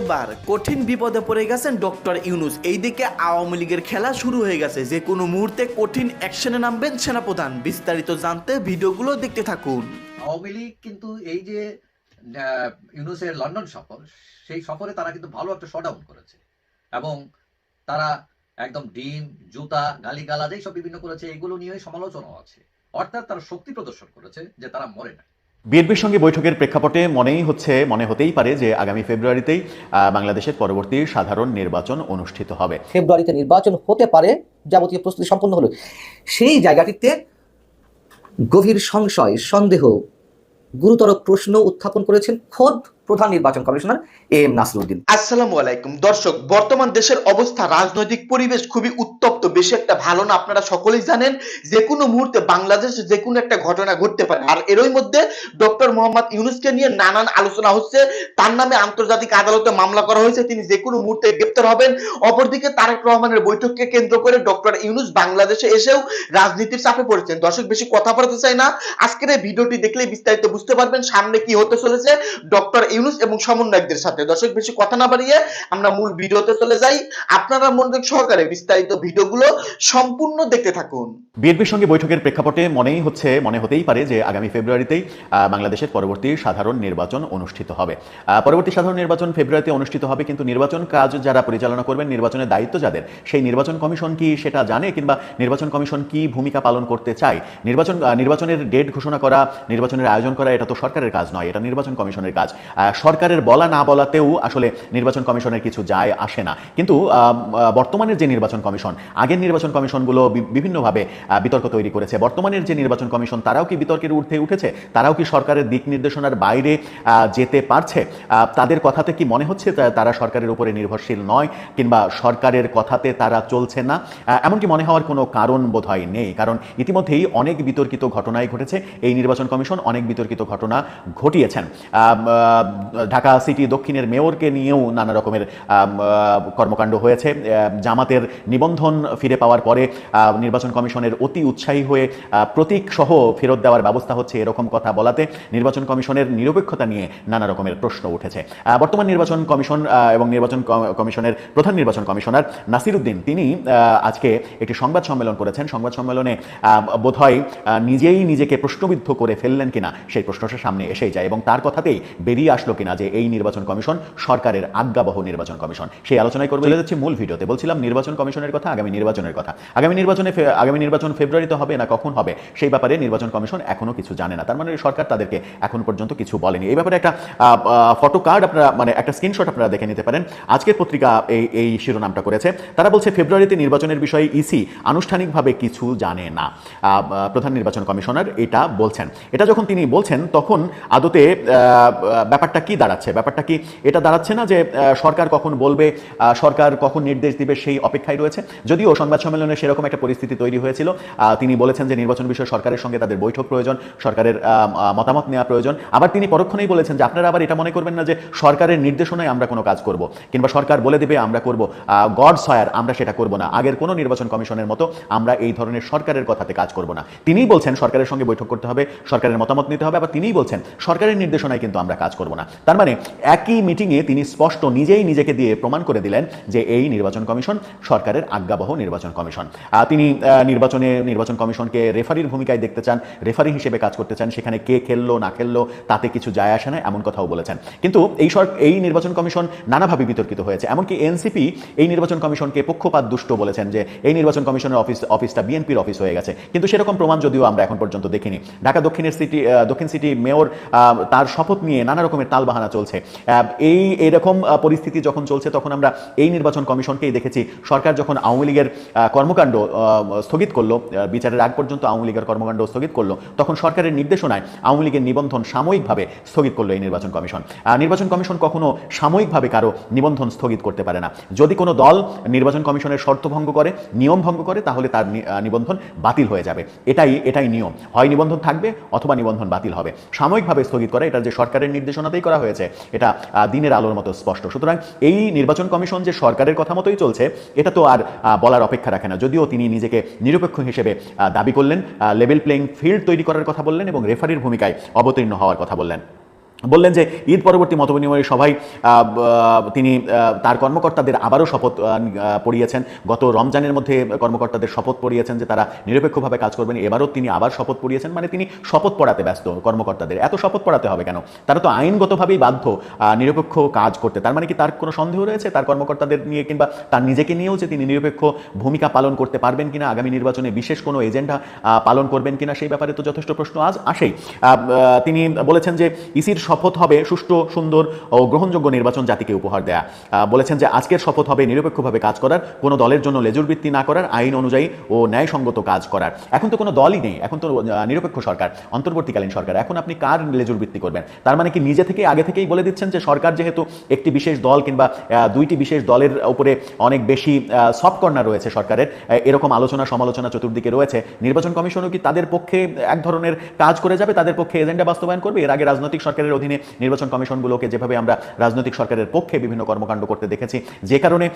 এবার কঠিন বিপদে পড়ে গেছেন ডক্টর ইউনুস। এইদিকে আওয়ামী লীগের খেলা শুরু হয়ে গেছে। যে কোনো মুহূর্তে কঠিন অ্যাকশনে নামবেন সেনাপ্রধান। বিস্তারিত জানতে ভিডিওগুলো দেখতে থাকুন। আওয়ামী লীগ কিন্তু এই যে ইউনুসের লন্ডন সফর, সেই সফরে তারা কিন্তু ভালো একটা শটআউট করেছে। এবং তারা একদম ডিম, জুতা, গালিগালাজ, এইসব বিভিন্ন করেছে। এগুলো নিয়ে সমালোচনা আছে। অর্থাৎ তারা শক্তি প্রদর্শন করেছে যে তারা মরে না। বিএনপির সঙ্গে বৈঠকের প্রেক্ষাপটে মনেই হচ্ছে, মনে হতেই পারে যে আগামী ফেব্রুয়ারিতেই বাংলাদেশের পরবর্তী সাধারণ নির্বাচন অনুষ্ঠিত হবে। ফেব্রুয়ারিতে নির্বাচন হতে পারে, যাবতীয় প্রস্তুতি সম্পন্ন হলো। সেই জায়গাটিতে গভীর সংশয়, সন্দেহ, গুরুতর প্রশ্ন উত্থাপন করেছেন খোদ প্রধান নির্বাচন কমিশনার এ এম নাসরুদ্দিন। আসসালামু আলাইকুম। দর্শক, বর্তমান দেশের অবস্থা, রাজনৈতিক পরিবেশ খুবই উত্তপ্ত, বেশি একটা ভালো না, আপনারা সকলেই জানেন, যে কোনো মুহূর্তে বাংলাদেশে যে কোনো একটা ঘটনা ঘটতে পারে। আর এরই মধ্যে ডক্টর মোহাম্মদ ইউনুসকে নিয়ে নানান আলোচনা হচ্ছে। তার নামে আন্তর্জাতিক আদালতে মামলা করা হয়েছে। তিনি যে কোনো মুহূর্তে গ্রেপ্তার হবেন। অপরদিকে তারেক রহমানের বৈঠককে কেন্দ্র করে ডক্টর ইউনুস বাংলাদেশে এসেও রাজনীতির চাপে পড়েছেন। দর্শক, বেশি কথা বলতে চাই না। আজকের এই ভিডিওটি দেখলে বিস্তারিত বুঝতে পারবেন সামনে কি হতে চলেছে। ডক্টর ইউনুস এবং সমন্বয়কদের সাথে। দর্শক, বেশি কথা না বাড়িয়ে আমরা মূল ভিডিওতে চলে যাই। আপনারা মনোযোগ সহকারে বিস্তারিত ভিডিওগুলো সম্পূর্ণ দেখতে থাকুন। বিএনপির সঙ্গে বৈঠকের প্রেক্ষাপটে মনেই হচ্ছে, মনে হতেই পারে যে আগামী ফেব্রুয়ারিতেই বাংলাদেশের পরবর্তী সাধারণ নির্বাচন অনুষ্ঠিত হবে। পরবর্তী সাধারণ নির্বাচন ফেব্রুয়ারিতে অনুষ্ঠিত হবে, কিন্তু নির্বাচন কাজ যারা পরিচালনা করবেন, নির্বাচনের দায়িত্ব যাদের, সেই নির্বাচন কমিশন কি সেটা জানে কিংবা নির্বাচন কমিশন কি ভূমিকা পালন করতে চায়? নির্বাচন নির্বাচনের ডেট ঘোষণা করা, নির্বাচনের আয়োজন করা, এটা তো সরকারের কাজ নয়, এটা নির্বাচন কমিশনের কাজ। সরকারের বলা না বলাতেও আসলে নির্বাচন কমিশনের কিছু যায়, আসে না। কিন্তু বর্তমানের যে নির্বাচন কমিশন, আগের নির্বাচন কমিশনগুলো বিভিন্নভাবে বিতর্ক তৈরি করেছে। বর্তমানের যে নির্বাচন কমিশন, তারাও কি বিতর্কের ঊর্ধ্বে উঠেছে? তারাও কি সরকারের দিক নির্দেশনার বাইরে যেতে পারছে? তাদের কথাতে কি মনে হচ্ছে তারা সরকারের উপরে নির্ভরশীল নয় কিংবা সরকারের কথাতে তারা চলছে না? এমনকি মনে হওয়ার কোনো কারণ বোধহয় নেই। কারণ ইতিমধ্যেই অনেক বিতর্কিত ঘটনাই ঘটেছে। এই নির্বাচন কমিশন অনেক বিতর্কিত ঘটনা ঘটিয়েছেন। ঢাকা সিটি দক্ষিণের মেয়রকে নিয়েও নানা রকমের কর্মকাণ্ড হয়েছে। জামাতের নিবন্ধন ফিরে পাওয়ার পরে নির্বাচন কমিশনের অতি উৎসাহী হয়ে প্রতীক সহ ফেরত দেওয়ার ব্যবস্থা হচ্ছে এরকম কথা বলাতে নির্বাচন কমিশনের নিরপেক্ষতা নিয়ে নানা রকমের প্রশ্ন উঠেছে। বর্তমান নির্বাচন কমিশন এবং নির্বাচন কমিশনের প্রধান নির্বাচন কমিশনার নাসিরুদ্দিন, তিনি আজকে একটি সংবাদ সম্মেলন করেছেন। সংবাদ সম্মেলনে বোধহয় নিজেই নিজেকে প্রশ্নবিদ্ধ করে ফেললেন কিনা সেই প্রশ্নটা সামনে এসেই যায় এবং তার কথাতেই বেরিয়ে আসলো কিনা যে এই নির্বাচন কমিশন সরকারের আজ্ঞাবহ নির্বাচন কমিশন। সেই আলোচনায় করব। যাচ্ছি মূল ভিডিওতে। বলছিলাম নির্বাচন কমিশনের কথা আগামী নির্বাচনের কথা। আগামী নির্বাচনে আগামী নির্বাচন ফেব্রুয়ারিতে হবে না কখন হবে? সেই ব্যাপারে নির্বাচন কমিশন এখনও কিছু জানে না। তার মানে সরকার তাদেরকে এখন পর্যন্ত কিছু বলেনি। এই ব্যাপারে একটা ফটো কার্ড আপনারা মানে একটা স্ক্রিনশট আপনারা দেখে নিতে পারেন। আজকের পত্রিকা এই এই শিরোনামটা করেছে। তারা বলছে ফেব্রুয়ারিতে নির্বাচনের বিষয়ে ইসি আনুষ্ঠানিকভাবে কিছু জানে না। প্রধান নির্বাচন কমিশনার এটা বলছেন। এটা যখন তিনি বলছেন তখন আদতে আহ, ব্যাপারটা কি দাঁড়াচ্ছে? ব্যাপারটা কি এটা দাঁড়াচ্ছে না যে সরকার কখন বলবে সরকার কখন নির্দেশ দিবে সেই অপেক্ষায় রয়েছে? যদিও সংবাদ সম্মেলনে সেরকম একটা পরিস্থিতি তৈরি হয়েছিল তিনি বলেছেন যে নির্বাচন বিষয়ে সরকারের সঙ্গে তাদের বৈঠক প্রয়োজন, সরকারের মতামত নেওয়া প্রয়োজন। আবার তিনি পরক্ষণেই বলেছেন যে, আপনারা আবার এটা মনে করবেন না যে, সরকারের নির্দেশনায় আমরা কোনো কাজ করব। কিংবা সরকার বলে দেবে আমরা করব গড সয়ার আমরা সেটা করব না। আগের কোনো নির্বাচন কমিশনের মতো আমরা এই ধরনের সরকারের কথাতে কাজ করব না। তিনিই বলছেন সরকারের সঙ্গে বৈঠক করতে হবে, সরকারের মতামত নিতে হবে, আবার তিনিই বলছেন সরকারের নির্দেশনায় কিন্তু আমরা কাজ করব না। তার মানে একই মিটিংয়ে তিনি স্পষ্ট নিজেই নিজেকে দিয়ে প্রমাণ করে দিলেন যে এই নির্বাচন কমিশন সরকারের আজ্ঞাবহ নির্বাচন কমিশন। তিনি নির্বাচনে, নির্বাচন কমিশনকে রেফারির ভূমিকায় দেখতে চান রেফারি হিসেবে কাজ করতে চান, সেখানে কে খেললো, না খেললো, তাতে কিছু যায় আসে না, এমন কথাও বলেছেন। কিন্তু এই সর, এই নির্বাচন কমিশন নানাভাবে বিতর্কিত হয়েছে, এমনকি এনসিপি এই নির্বাচন কমিশনকে পক্ষপাত দুষ্ট বলেছেন যে এই নির্বাচন কমিশনের অফিস, অফিসটা বিএনপির অফিস হয়ে গেছে। কিন্তু সেরকম প্রমাণ যদিও আমরা এখন পর্যন্ত দেখিনি। ঢাকা দক্ষিণের সিটি দক্ষিণ সিটি মেয়র তার শপথ নিয়ে নানা রকমের তালবাহানা চলছে। এই এরকম পরিস্থিতি যখন চলছে, তখন আমরা এই নির্বাচন কমিশনকেই দেখেছি। সরকার যখন আওয়ামী লীগের কর্মকাণ্ড স্থগিত করল বিচারের আগ পর্যন্ত আওয়ামী লীগের কর্মকাণ্ড স্থগিত করল, তখন সরকারের নির্দেশনায় আওয়ামী লীগের নিবন্ধন সাময়িকভাবে স্থগিত করল এই নির্বাচন কমিশন। নির্বাচন কমিশন কখনো সাময়িকভাবে কারও নিবন্ধন স্থগিত করতে পারে না। যদি কোনো দল নির্বাচন কমিশনের শর্ত ভঙ্গ করে, নিয়ম ভঙ্গ করে, তাহলে তার নিবন্ধন বাতিল হয়ে যাবে। এটাই এটাই নিয়ম। হয় নিবন্ধন থাকবে অথবা নিবন্ধন বাতিল হবে। সাময়িকভাবে স্থগিত করে এটা যে সরকারের নির্দেশনাতেই করা হয়েছে। এটা দিনের আলোর মতো স্পষ্ট। সুতরাং এই নির্বাচন কমিশন যে সরকারের কথা মতোই চলছে, এটা তো আর বলার অপেক্ষা রাখে না। যদিও তিনি নিজেকে নিরপেক্ষ হিসেবে দাবি করলেন লেভেল প্লেইং ফিল্ড তৈরি করার কথা বললেন এবং রেফারির ভূমিকায় অবতীর্ণ হওয়ার কথা বললেন। বললেন যে ঈদ পরবর্তী মতবিনিময় সভায় তিনি তার কর্মকর্তাদের আবারও শপথ পড়িয়েছেন। গত রমজানের মধ্যে কর্মকর্তাদের শপথ পড়িয়েছেন যে তারা নিরপেক্ষভাবে কাজ করবেন। এবারও তিনি আবার শপথ পড়িয়েছেন মানে তিনি শপথ পড়াতে ব্যস্ত কর্মকর্তাদের। এত শপথ পড়াতে হবে কেন? তারা তো আইনগতভাবেই বাধ্য নিরপেক্ষ কাজ করতে। তার মানে কি তার কোনো সন্দেহ রয়েছে? তার কর্মকর্তাদের নিয়ে কিংবা তার নিজেকে নিয়েও যে তিনি নিরপেক্ষ ভূমিকা পালন করতে পারবেন কিনা? আগামী নির্বাচনে বিশেষ কোনো এজেন্ডা পালন করবেন কিনা? সেই ব্যাপারে তো যথেষ্ট প্রশ্ন আজ আসেই। তিনি বলেছেন যে ইসির শপথ হবে সুষ্ঠু, সুন্দর ও গ্রহণযোগ্য নির্বাচন জাতিকে উপহার দেয়া। বলেছেন যে আজকের শপথ হবে নিরপেক্ষভাবে কাজ করার, কোনো দলের জন্য লেজুরবৃত্তি না করার, আইন অনুযায়ী ও ন্যায়সঙ্গত কাজ করার। এখন তো কোনো দলই নেই, এখন তো নিরপেক্ষ সরকার, অন্তর্বর্তীকালীন সরকার। এখন আপনি কার লেজুরবৃত্তি করবেন? তার মানে কি নিজে থেকে আগে থেকেই বলে দিচ্ছেন যে সরকার যেহেতু একটি বিশেষ দল কিংবা দুইটি বিশেষ দলের উপরে অনেক বেশি সফট কর্নার রয়েছে সরকারের এরকম আলোচনা সমালোচনা চতুর্দিকে রয়েছে, নির্বাচন কমিশনও কি তাদের পক্ষে এক ধরনের কাজ করে যাবে? তাদের পক্ষে এজেন্ডা বাস্তবায়ন করবে? এর আগে রাজনৈতিক সরকারের অধীনে নির্বাচন কমিশনগুলোকে যেভাবে আমরা রাজনৈতিক সরকারের পক্ষে বিভিন্ন কর্মকাণ্ড করতে দেখেছি, যে কারণে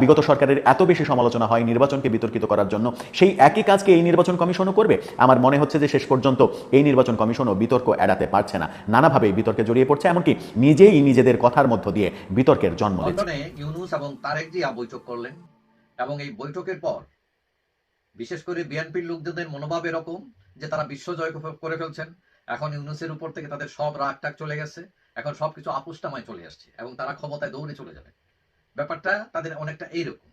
বিগত সরকারের এত বেশি সমালোচনা হয় নির্বাচনকে বিতর্কিত করার জন্য, সেই একই কাজকে এই নির্বাচন কমিশনও করবে? আমার মনে হচ্ছে যে শেষ পর্যন্ত এই নির্বাচন কমিশনও বিতর্ক এড়াতে পারছে না। নানাভাবে বিতর্কে জড়িয়ে পড়ছে, এমনকি নিজেই নিজেদের কথার মধ্য দিয়ে বিতর্কের জন্ম দিচ্ছে। ইউনুস এবং তারেক জিয়া বৈঠক করলেন এবং এই বৈঠকের পর বিশেষ করে বিএনপির লোকজনের মনোভাব এরকম যে তারা বিশ্ব জয় করে ফেলছেন। এখন ইউনুসের উপর থেকে তাদের সব রাগ টাগ চলে গেছে। এখন সবকিছু আপুষ্টামায় চলে আসছে এবং তারা ক্ষমতায় দৌড়ে চলে যাবে। ব্যাপারটা তাদের অনেকটা এইরকম।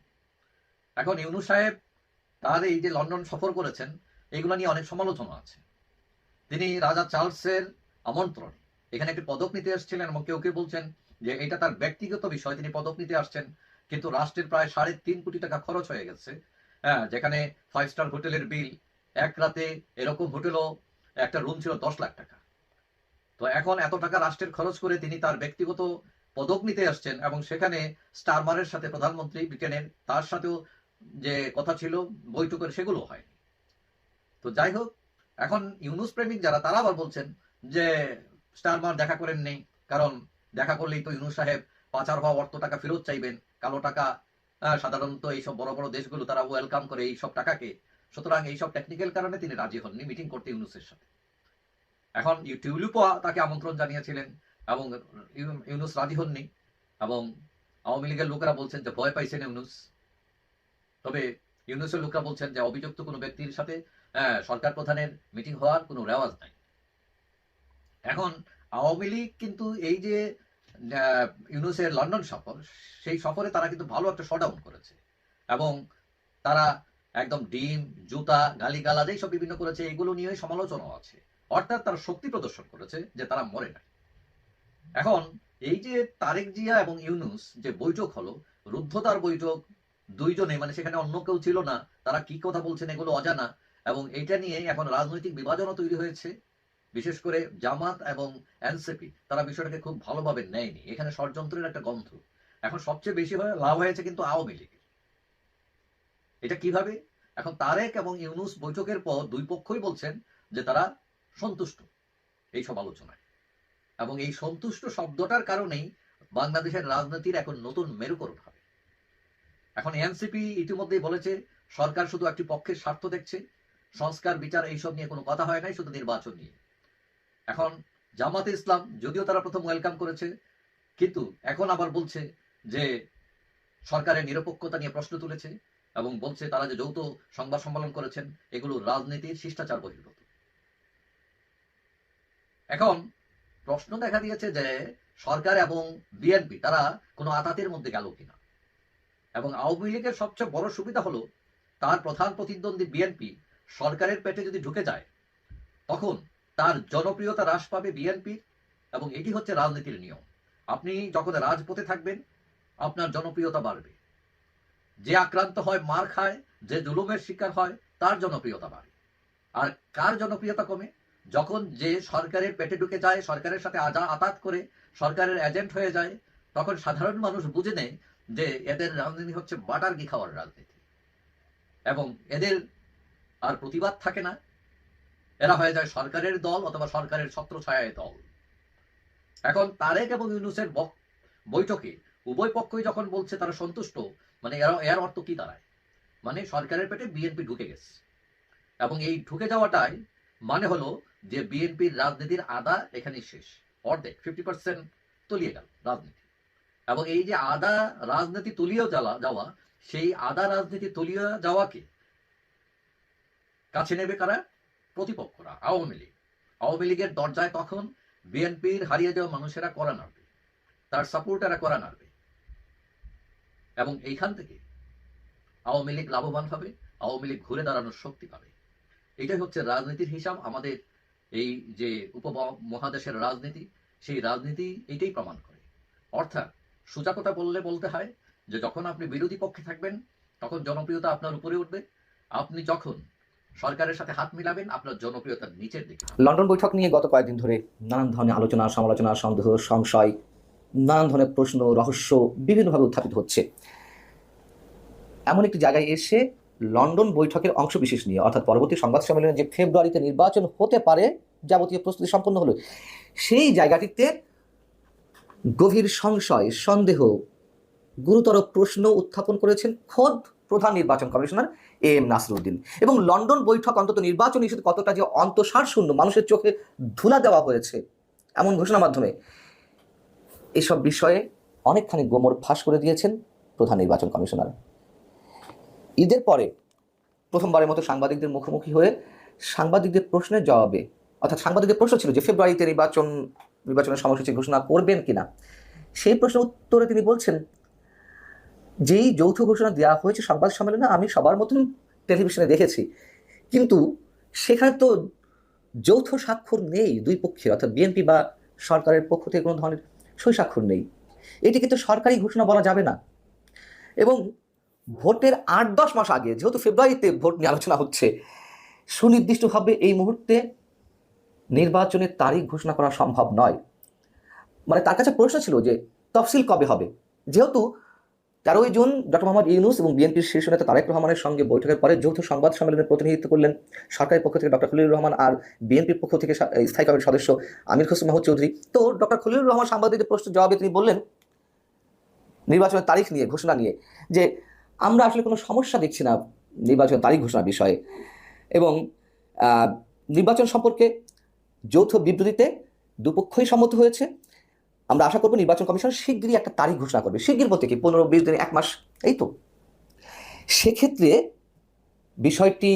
এখন ইউনুস সাহেব তার এই যে লন্ডন সফর করেছেন, এগুলো নিয়ে অনেক সমালোচনা আছে। তিনি রাজা চার্লসের আমন্ত্রণ, এখানে একটি পদক নিতে এসেছিলেন এবং কেউ কেউ বলছেন যে এটা তার ব্যক্তিগত বিষয়, তিনি পদক নিতে আসছেন, কিন্তু রাষ্ট্রের প্রায় সাড়ে তিন কোটি টাকা খরচ হয়ে গেছে হ্যাঁ যেখানে ফাইভ স্টার হোটেলের বিল এক রাতে এরকম হোটেলও একটা রুম ছিল দশ লাখ টাকা। তো এখন এত টাকা রাষ্ট্রের খরচ করে তিনি তার ব্যক্তিগত পদক নিতে আসছেন এবং সেখানে স্টারমারের সাথে প্রধানমন্ত্রী ব্রিটেনের তার সাথেও যে কথা ছিল, বৈঠকের সেগুলো হয় তো যাই হোক, এখন ইউনুস প্রেমিক যারা, তারা আবার বলছেন যে স্টারমার দেখা করেন নেই, কারণ দেখা করলেই তো ইউনুস সাহেব পাচার হওয়া অর্থ টাকা ফেরত চাইবেন, কালো টাকা সাধারণত এইসব বড় বড় দেশগুলো তারা ওয়েলকাম করে এইসব টাকাকে। সুতরাং এইসব টেকনিক্যাল কারণে তিনি রাজি হননি মিটিং করতে ইউনুসের সাথে। এখন ইউ- তাকে আমন্ত্রণ জানিয়েছিলেন এবং ইউনুস রাজি হননি এবং আওয়ামী লীগের লোকেরা বলছেন যে ভয় পাইছেন ইউনুস। তবে ইউনুসের লোকরা বলছেন যে অভিযুক্ত কোনো ব্যক্তির সাথে আহ, সরকার প্রধানের মিটিং হওয়ার কোনো রেওয়াজ নাই। এখন আওয়ামী লীগ কিন্তু এই যে ইউনুসের লন্ডন সফর সেই সফরে তারা কিন্তু ভালো একটা শট ডাউন করেছে। এবং তারা একদম ডিম, জুতা গালি গালাজ সব বিভিন্ন করেছে, এগুলো নিয়ে সমালোচনাও আছে। অর্থাৎ তারা শক্তি প্রদর্শন করেছে যে তারা মরে নাই। এখন এই যে তারেক জিয়া এবং ইউনুস যে বৈঠক হলো রুদ্ধতার বৈঠক, দুইজনে মানে সেখানে অন্য কেউ ছিল না, তারা কি কথা বলছেন এগুলো অজানা, এবং এটা নিয়ে এখন রাজনৈতিক বিভাজনও তৈরি হয়েছে। বিশেষ করে জামাত এবং এনসিপি, তারা বিষয়টাকে খুব ভালোভাবে নেয়নি। এখানে ষড়যন্ত্রের একটা গন্ধ। এখন সবচেয়ে বেশি লাভ হয়েছে কিন্তু আওয়ামী লীগের। এটা কীভাবে? এখন তারেক এবং ইউনুস বৈঠকের পর দুই পক্ষই বলছেন যে তারা সন্তুষ্ট এই সব আলোচনায়। এবং এই সন্তুষ্ট শব্দটার কারণেই বাংলাদেশের রাজনীতির এখন নতুন মেরুকরণ হবে। এখন এনসিপি ইতিমধ্যেই বলেছে, সরকার শুধু একটি পক্ষের স্বার্থ দেখছে, সংস্কার, বিচার এইসব নিয়ে কোনো কথা হয় নাই, শুধু নির্বাচন নিয়ে। এখন জামাতে ইসলাম, যদিও তারা প্রথম ওয়েলকাম করেছে, কিন্তু এখন আবার বলছে যে সরকারের নিরপেক্ষতা নিয়ে প্রশ্ন তুলেছে। এবং বলছে তারা যে যৌথ সংবাদ সম্মেলন করেছেন, এগুলো রাজনীতির শিষ্টাচার বহির্ভূত। এখন প্রশ্ন দেখা দিয়েছে যে সরকার এবং বিএনপি, তারা কোনো আতাতের মধ্যে গেল কিনা? এবং আওয়ামী লীগের সবচেয়ে বড় সুবিধা হলো, তার প্রধান প্রতিদ্বন্দ্বী বিএনপি সরকারের পেটে যদি ঢুকে যায়, তখন তার জনপ্রিয়তা হ্রাস পাবে বিএনপি এবং এটি হচ্ছে রাজনীতির নিয়ম। আপনি যখন রাজপথে থাকবেন, আপনার জনপ্রিয়তা বাড়বে। যে আক্রান্ত হয়, মার খায়, যে জুলুমের শিকার হয়, তার জনপ্রিয়তা বাড়ে। আর কার জনপ্রিয়তা কমে? যখন যে সরকারের পেটে ঢুকে যায়, সরকারের সাথে আজা আতাত করে সরকারের এজেন্ট হয়ে যায়, তখন সাধারণ মানুষ বুঝে নেয় যে এদের রাজনীতি হচ্ছে বাটার ঘি খাওয়ার রাজনীতি। এবং এদের আর প্রতিবাদ থাকে না। এরা হয়ে যায় সরকারের দল অথবা সরকারের ছত্র ছত্রছায়ায় দল। এখন তারেক এবং ইউনুসের বৈঠকে উভয় পক্ষই যখন বলছে তারা সন্তুষ্ট মানে এর অর্থ কি দাঁড়ায়? মানে সরকারের পেটে বিএনপি ঢুকে গেছে। এবং এই ঢুকে যাওয়াটাই মানে হলো যে বিএনপির রাজনীতির আদা এখানে শেষ। অর্ধেক ফিফটি পার্সেন্ট তলিয়ে গেল রাজনীতি। এবং এই যে আদা রাজনীতি তলিয়ে যাওয়া যাওয়া, সেই আদা রাজনীতি তলিয়ে যাওয়াকে কাছে নেবে কারা? প্রতিপক্ষরা, আওয়ামী লীগ। আওয়ামী লীগের দরজায় তখন বিএনপির হারিয়ে যাওয়া মানুষেরা করা নাড়বে। তার সাপোর্টাররা করা নাড়বে। এবং এইখান থেকে আওয়ামী লীগ লাভবান হবে, আওয়ামী লীগ ঘুরে দাঁড়ানোর শক্তি পাবে। এটাই হচ্ছে রাজনীতির হিসাব, আমাদের এই যে উপমহাদেশের রাজনীতি, সেই রাজনীতি এটাই প্রমাণ করে। অর্থাৎ সোজা কথা বললে বলতে হয় যে, যখন আপনি বিরোধী পক্ষে থাকবেন, তখন জনপ্রিয়তা আপনার উপরে উঠবে। আপনি যখন সরকারের সাথে হাত মিলাবেন, আপনার জনপ্রিয়তা নিচের দিকে। লন্ডন বৈঠক নিয়ে গত কয়েকদিন ধরে নানান ধরনের আলোচনা, সমালোচনা, সন্দেহ, সংশয় নানান ধরনের প্রশ্ন, রহস্য বিভিন্নভাবে উত্থাপিত হচ্ছে। এমন একটি জায়গায় এসে লন্ডন বৈঠকের অংশবিশেষ নিয়ে, অর্থাৎ পরবর্তী সংবাদ সম্মেলনে যে ফেব্রুয়ারিতে নির্বাচন হতে পারে, যাবতীয় প্রস্তুতি সম্পন্ন হলো, সেই জায়গাটিতে গভীর সংশয়, সন্দেহ, গুরুতর প্রশ্ন উত্থাপন করেছেন খোদ প্রধান নির্বাচন কমিশনার এ এম নাসরুদ্দিন। এবং লন্ডন বৈঠক অন্তত নির্বাচন ইস্যুতে কতটা যে অন্তঃসার শূন্য মানুষের চোখে ধুলা দেওয়া হয়েছে, এমন ঘোষণার মাধ্যমে এসব বিষয়ে অনেকখানি গোমর ফাঁস করে দিয়েছেন প্রধান নির্বাচন কমিশনার। ঈদের পরে প্রথমবারের মতো সাংবাদিকদের মুখোমুখি হয়ে সাংবাদিকদের প্রশ্নের জবাবে, অর্থাৎ সাংবাদিকদের প্রশ্ন ছিল যে ফেব্রুয়ারিতে নির্বাচন, নির্বাচনের সময়সূচি ঘোষণা করবেন কিনা? সেই প্রশ্নের উত্তরে তিনি বলছেন, যেই যৌথ ঘোষণা দেওয়া হয়েছে সংবাদ সম্মেলনে আমি সবার মতন টেলিভিশনে দেখেছি। কিন্তু সেখানে তো যৌথ স্বাক্ষর নেই দুই পক্ষে অর্থাৎ বিএনপি বা সরকারের পক্ষ থেকে কোনো ধরনের স্বাক্ষর নেই। এটি কিন্তু সরকারি ঘোষণা বলা যাবে না। এবং ভোটের আট দশ মাস আগে, যেহেতু ফেব্রুয়ারিতে ভোট নিয়ে আলোচনা হচ্ছে, সুনির্দিষ্টভাবে এই মুহূর্তে নির্বাচনের তারিখ ঘোষণা করা সম্ভব নয়। মানে তার কাছে প্রশ্ন ছিল যে তফসিল কবে হবে? যেহেতু তেরোই জুন ডক্টর মোহাম্মদ ইউনুস এবং বিএনপির শীর্ষ নেতা তারেক রহমানের সঙ্গে বৈঠকের পরে যৌথ সংবাদ সম্মেলনে প্রতিনিধিত্ব করলেন সরকারের পক্ষ থেকে ডক্টর খলিলুর রহমান আর বিএনপির পক্ষ থেকে স্থায়ী কমিটির সদস্য আমির হোসেন মাহমুদ চৌধুরী। তো ডক্টর খলিলুর রহমান সাংবাদিকদের প্রশ্নের জবাবে তিনি বললেন, নির্বাচনের তারিখ নিয়ে ঘোষণা নিয়ে যে আমরা আসলে কোনো সমস্যা দেখছি না নির্বাচনের তারিখ ঘোষণা বিষয়ে এবং নির্বাচন সম্পর্কে যৌথ বিবৃতিতে দুপক্ষই সম্মত হয়েছে। আমরা আশা করব নির্বাচন কমিশন শীঘ্রই একটা তারিখ ঘোষণা করবে। শীঘ্র বলতে কি? পনেরো, বিশ দিন এক মাস, এই তো। সেক্ষেত্রে বিষয়টি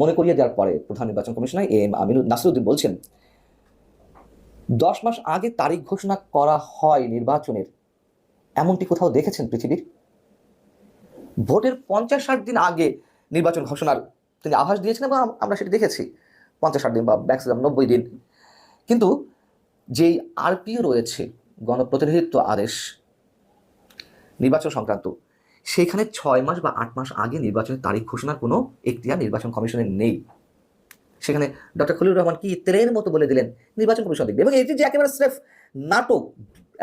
মনে করিয়ে দেওয়ার পরে প্রধান নির্বাচন commissioner A M Aminul Nasiruddin বলছেন, দশ মাস আগে তারিখ ঘোষণা করা হয় নির্বাচনের। এমনটি কোথাও দেখেছেন পৃথিবীর? ভোটের পঞ্চাশ ষাট দিন আগে নির্বাচন ঘোষণার তিনি আভাস দিয়েছেন এবং আমরা সেটি দেখেছি। পঞ্চাশ ষাট দিন বা ম্যাক্সিমাম নব্বই দিন। কিন্তু যেই আরপিও রয়েছে, গণপ্রতিনিধিত্ব আদেশ নির্বাচন সংক্রান্ত, সেখানে ছয় মাস বা আট মাস আগে নির্বাচনের তারিখ ঘোষণার কোনো এখতিয়ার নির্বাচন কমিশনের নেই। সেখানে ডক্টর খলিলুর রহমান কি তেলের মতো বলে দিলেন, নির্বাচন কমিশন দেখবে। এবং এটি যে একেবারে স্রেফ নাটক,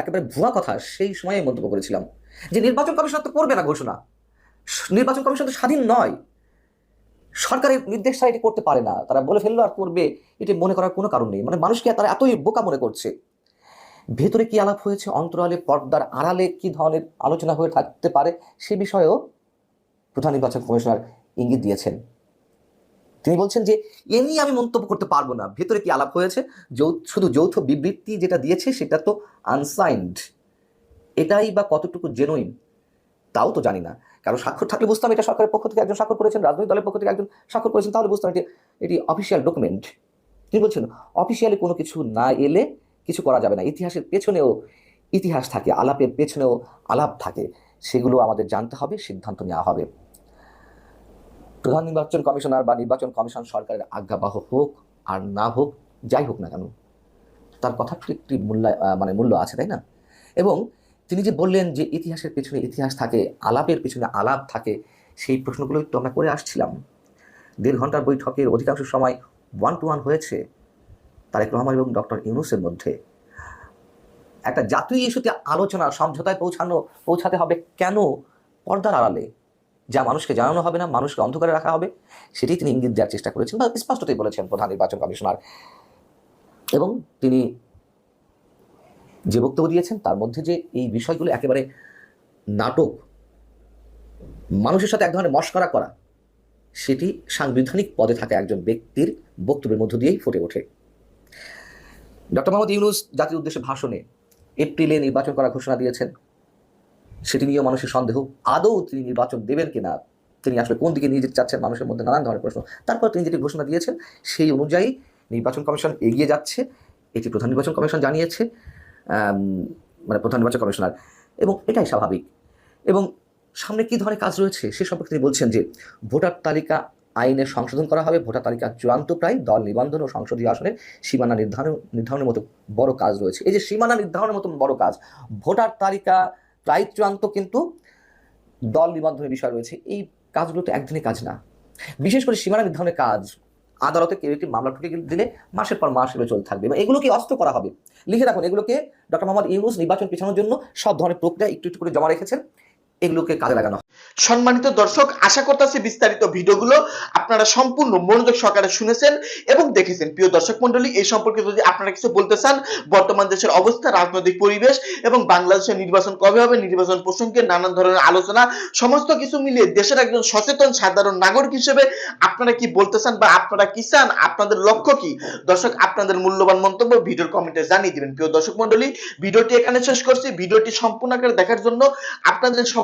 একেবারে ভুয়া কথা, সেই সময়ে মন্তব্য করেছিলাম যে নির্বাচন কমিশন তো করবে না ঘোষণা। নির্বাচন কমিশন তো স্বাধীন নয়। সরকারের নির্দেশ ছাড়া এটি করতে পারে না। তারা বলে ফেলল আর করবে, এটি মনে করার কোনো কারণ নেই। মানে মানুষকে তারা এতই বোকা মনে করছে। ভেতরে কি আলাপ হয়েছে, অন্তরালে, পর্দার আড়ালে কি ধরনের আলোচনা হয়ে থাকতে পারে, সে বিষয়েও প্রধান নির্বাচন কমিশনার ইঙ্গিত দিয়েছেন। তিনি বলছেন যে, এ নিয়ে আমি মন্তব্য করতে পারব না। ভেতরে কি আলাপ হয়েছে? শুধু যৌথ বিবৃতি যেটা দিয়েছে, সেটা তো আনসাইন্ড এটাই বা কতটুকু জেনুইন তাও তো জানি না। কারণ স্বাক্ষর থাকলে বুঝতাম এটা সরকারের পক্ষ থেকে একজন স্বাক্ষর করেছেন, রাজনৈতিক দলের পক্ষ থেকে একজন স্বাক্ষর করেছেন, তাহলে বুঝতাম এটি এটি অফিসিয়াল ডকুমেন্ট তিনি বলছেন? অফিসিয়ালি কোনো কিছু না এলে কিছু করা যাবে না। ইতিহাসের পেছনেও ইতিহাস থাকে, আলাপের পেছনেও আলাপ থাকে। সেগুলো আমাদের জানতে হবে, সিদ্ধান্ত নেওয়া হবে। প্রধান নির্বাচন কমিশনার বা নির্বাচন কমিশন সরকারের আজ্ঞাবাহ হোক আর না হোক, যাই হোক না কেন, তার কথার তো একটি মূল্য মানে মূল্য আছে, তাই না? এবং তিনি যে বললেন যে ইতিহাসের পেছনে ইতিহাস থাকে, আলাপের পেছনে আলাপ থাকে, সেই প্রশ্নগুলোই তো আমরা করে আসছিলাম। দেড় ঘণ্টার বৈঠকের অধিকাংশ সময় ওয়ান টু ওয়ান হয়েছে তারেক রহমান এবং ডক্টর ইউনুসের মধ্যে। একটা জাতীয় ইস্যুতে আলোচনা, সমঝোতায় পৌঁছানো, পৌঁছাতে হবে কেন পর্দার আড়ালে? যা মানুষকে জানানো হবে না, মানুষকে অন্ধকারে রাখা হবে, সেটি তিনি ইঙ্গিত দেওয়ার চেষ্টা করেছেন বা স্পষ্টতই বলেছেন প্রধান নির্বাচন কমিশনার। এবং তিনি যে বক্তব্য দিয়েছেন, তার মধ্যে যে এই বিষয়গুলো একেবারে নাটক, মানুষের সাথে এক ধরনের মস্করা করা, সেটি সাংবিধানিক পদে থাকা একজন ব্যক্তির বক্তব্যের মধ্য দিয়েই ফুটে ওঠে। ডক্টর মোহাম্মদ ইউনুস জাতির উদ্দেশ্যে ভাষণে এপ্রিলে নির্বাচন করার ঘোষণা দিয়েছেন। সেটি নিয়েও মানুষের সন্দেহ। আদৌ তিনি নির্বাচন দেবেন কিনা, তিনি আসলে কোন দিকে নিয়ে যেতে চাচ্ছেন, মানুষের মধ্যে নানান ধরনের প্রশ্ন। তারপর তিনি যেটি ঘোষণা দিয়েছেন, সেই অনুযায়ী নির্বাচন কমিশন এগিয়ে যাচ্ছে। এটি প্রধান নির্বাচন কমিশন জানিয়েছে। মানে প্রধান নির্বাচন কমিশনার। এবং এটাই স্বাভাবিক। এবং সামনে কী ধরনের কাজ রয়েছে সে সম্পর্কে তিনি বলছেন যে, ভোটার তালিকা আইনে সংশোধন করা হবে। ভোটার তালিকা চূড়ান্ত প্রায় দল নিবন্ধন ও সংসদীয় আসনের সীমানা নির্ধারণ, নির্ধারণের মতো বড় কাজ রয়েছে। এই যে সীমানা নির্ধারণের মতো বড় কাজ, ভোটার তালিকা প্রায় চূড়ান্ত কিন্তু দল নিবন্ধনের বিষয় রয়েছে। এই কাজগুলো তো একদিনের কাজ না। বিশেষ করে সীমানা নির্ধারণের কাজ আদালতে কেউ একটি মামলা ঠুকে দিলে মাসের পর মাস এগুলো চলতে থাকবে। এবং এগুলোকে অস্ত করা হবে। লিখে রাখুন, এগুলোকে ডক্টর মোহাম্মদ ইউনুস নির্বাচন পিছানোর জন্য সব ধরনের প্রক্রিয়া একটু একটু করে জমা রেখেছেন। এগুলোকে কাজে লাগানো। সম্মানিত দর্শক, আশা করতেছি বিস্তারিত ভিডিওগুলো আপনারা সম্পূর্ণ মনোযোগ সহকারে শুনেছেন এবং দেখেছেন। প্রিয় দর্শক মন্ডলী এই সম্পর্কে যদি আপনারা কিছু বলতে চান, বর্তমান দেশের অবস্থা, রাজনৈতিক পরিবেশ এবং বাংলাদেশের নির্বাচন কবে হবে, নির্বাচন প্রসঙ্গে নানান ধরনের আলোচনা, সমস্ত কিছু মিলিয়ে দেশের একজন সচেতন, সাধারণ নাগরিক হিসেবে আপনারা কি বলতে চান বা আপনারা কি চান? আপনাদের লক্ষ্য কি? দর্শক, আপনাদের মূল্যবান মন্তব্য ভিডিওর কমেন্টে জানিয়ে দিবেন। প্রিয় দর্শক মন্ডলী ভিডিওটি এখানে শেষ করছি। ভিডিওটি সম্পূর্ণ আকারে দেখার জন্য আপনাদের